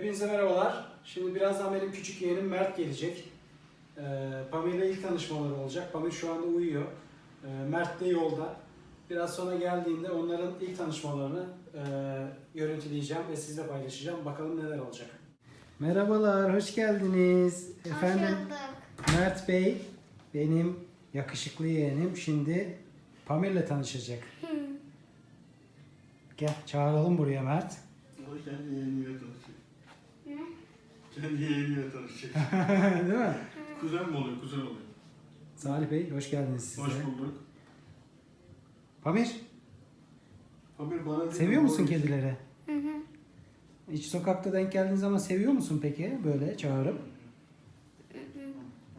Hepinize merhabalar. Şimdi birazdan benim küçük yeğenim Mert gelecek. Pamir ile ilk tanışmaları olacak. Pamir şu anda uyuyor. Ee, Mert de yolda. Biraz sonra geldiğinde onların ilk tanışmalarını e, görüntüleyeceğim ve sizle paylaşacağım. Bakalım neler olacak. Merhabalar, hoş geldiniz. Efendim, Hoş. Mert Bey benim yakışıklı yeğenim. Şimdi Pamir'le tanışacak. Gel, çağıralım buraya Mert. Tanışacak. Ne? Kendi yeğeniyle tanışacak. Değil mi? kuzen mi oluyor? Kuzen oluyor. Salih Bey, hoş geldiniz size. Hoş bulduk. Pamir, Pamir bana dedi, seviyor musun iş- kedileri? Hı hı. Hiç sokakta denk geldiğin zaman seviyor musun peki? Böyle çağırıp.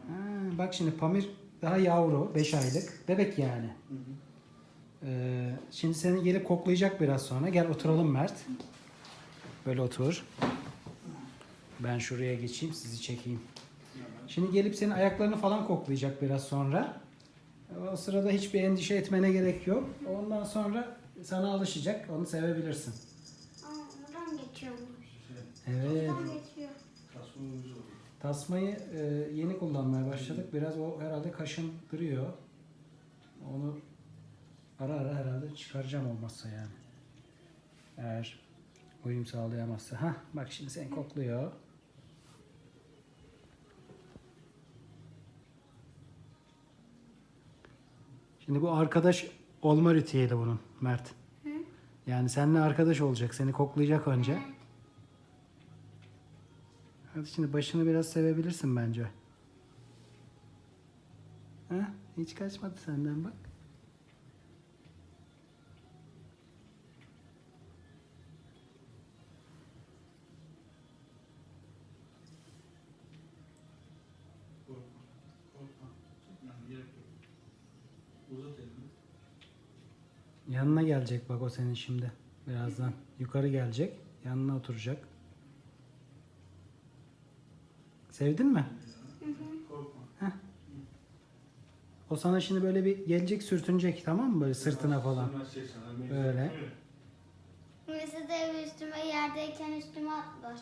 Ha, bak şimdi Pamir daha yavru, 5 aylık. Bebek yani. Hı hı. Ee, şimdi seni gelip koklayacak biraz sonra. Gel oturalım Mert. Böyle otur. Ben şuraya geçeyim, sizi çekeyim. Şimdi gelip senin ayaklarını falan koklayacak biraz sonra. O sırada hiçbir endişe etmene gerek yok. Ondan sonra sana alışacak, onu sevebilirsin. Buradan geçiyormuş. Evet. Buradan geçiyor. Tasmayı e, yeni kullanmaya başladık. Biraz o herhalde kaşındırıyor. Onu ara ara herhalde çıkaracağım olmazsa yani. Eğer uyum sağlayamazsa. Ha bak şimdi seni kokluyor. Şimdi bu arkadaş olma ritüeli bunun Mert. Hı? Yani seninle arkadaş olacak. Seni koklayacak önce. Evet. Hadi şimdi başını biraz sevebilirsin bence. Ha? Hiç kaçmadı senden bak. Korkma. Korkma. Yani gerek yok. Uzat elini. Yanına gelecek bak o senin şimdi. Birazdan. Yukarı gelecek. Yanına oturacak. Sevdin mi? Korkma. O sana şimdi böyle bir gelecek sürtünecek tamam mı? Böyle sırtına falan. Mecbur. Böyle. Birisi de üstüme yerdeyken üstüme atlar.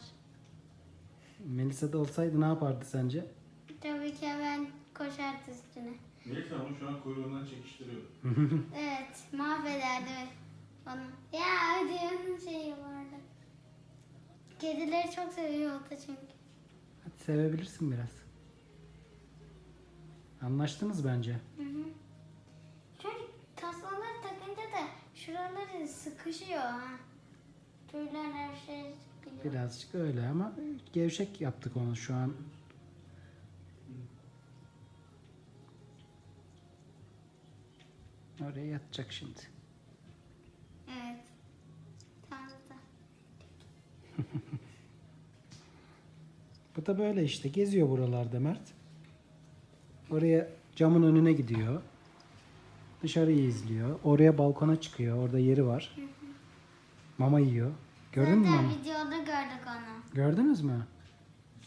Melisa da olsaydı ne yapardı sence? Tabii ki hemen koşardı üstüne. Neyse ama şu an kuyruğundan çekiştiriyor. Evet, mahvederdi onu. Ya onun şeyi vardı. Kedileri çok seviyor o da çünkü. Hadi sevebilirsin biraz. Anlaştınız bence. Hı hı. Şöyle tasmaları takınca da şuraları sıkışıyor ha. Tüyler her şey sıkıyor. Birazcık öyle ama gevşek yaptık onu şu an. Oraya yatacak şimdi. Evet. Tamam da. Bu da böyle işte geziyor buralarda Mert. Oraya camın önüne gidiyor. Dışarıyı izliyor. Oraya balkona çıkıyor. Orada yeri var. Mama yiyor. Gördün mü mama? videoda gördük onu. Gördünüz mü?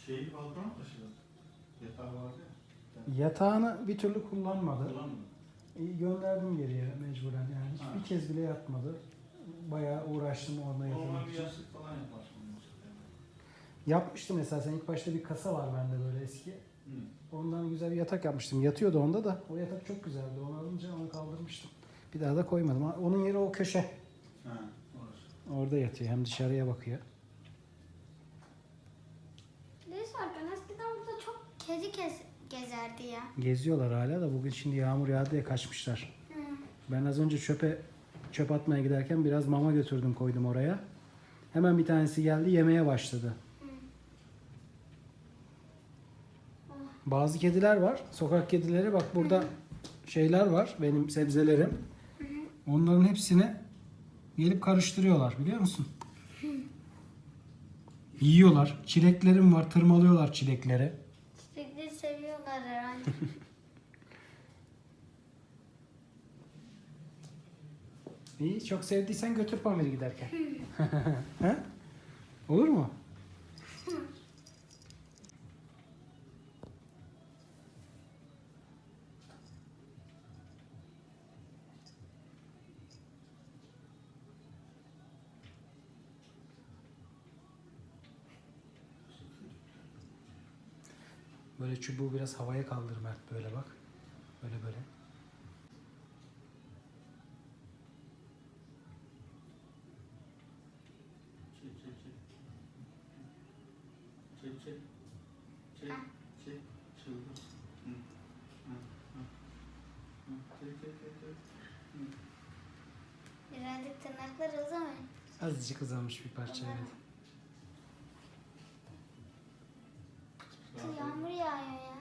Şeyi balkona mı taşıdın? Yatağı vardı ya. Yatağını bir türlü kullanmadı. Kullanmadın. Gönderdim geriye mecburen yani. Ha. Hiçbir kez bile yatmadı. Bayağı uğraştım yatırmak bir için. falan üstüne. Yapmıştım mesela sen ilk başta bir kasa var bende böyle eski. Hı. Ondan güzel bir yatak yapmıştım. Yatıyordu onda da. O yatak çok güzeldi. Onu alınca onu kaldırmıştım. Bir daha da koymadım. Ha, Onun yeri o köşe. Ha, orası. Orada yatıyor. Hem dışarıya bakıyor. Ne sorduğun eskiden burada çok kedi kez gezerdi ya. Geziyorlar hala da bugün şimdi yağmur yağdı diye kaçmışlar. Hı. Ben az önce çöpe çöp atmaya giderken biraz mama götürdüm koydum oraya. Hemen bir tanesi geldi yemeye başladı. Bazı kediler var. Sokak kedileri bak burada şeyler var benim sebzelerim. Onların hepsini gelip karıştırıyorlar biliyor musun? Yiyorlar. Çileklerim var. Tırmalıyorlar çilekleri. İyi. Çok sevdiysen götür Pamir giderken. Olur mu? Böyle çubuğu biraz havaya kaldır Mert böyle bak. Böyle böyle. Çek çek çek. Çek çek. Çek çek. Çıldır. Hı. Hı. Hı. Hı. Çek çek çek çek. Hı. Birazcık tırnaklar uzamayın. Azıcık uzamış bir parça evet. Tüh, Yağmur yağıyor ya.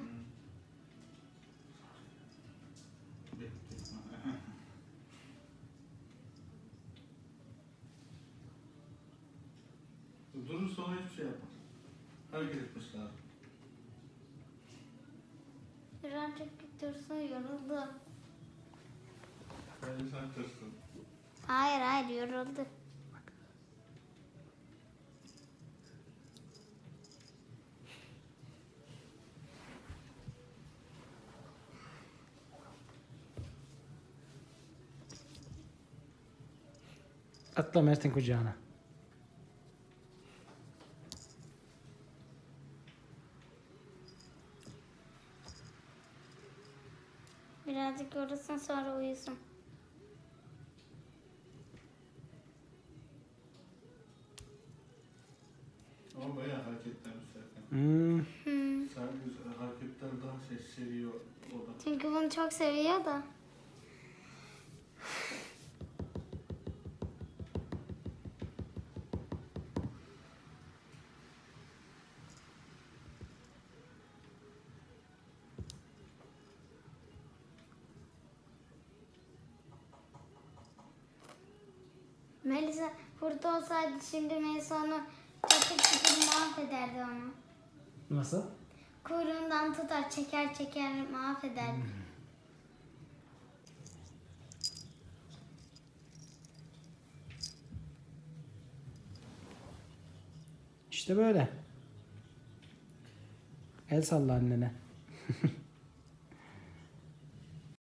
Durur sonra hiçbir şey yapmaz. Hareket etmesi lazım. Birazcık dursun yoruldu. Bence sen tırsın. Hayır hayır yoruldu. Atla Mert'in kucağına. Birazcık yorulsun sonra uyusun. Ama bayağı hareketler Serkan. Hmm. Hmm. Sen güzel hareketler daha şey seviyor o da. Çünkü bunu çok seviyor da. Melisa burada olsaydı şimdi Melisa onu çatır çatır mahvederdi onu. Nasıl? Kuyruğundan tutar çeker çeker mahvederdi. İşte böyle. El salla annene.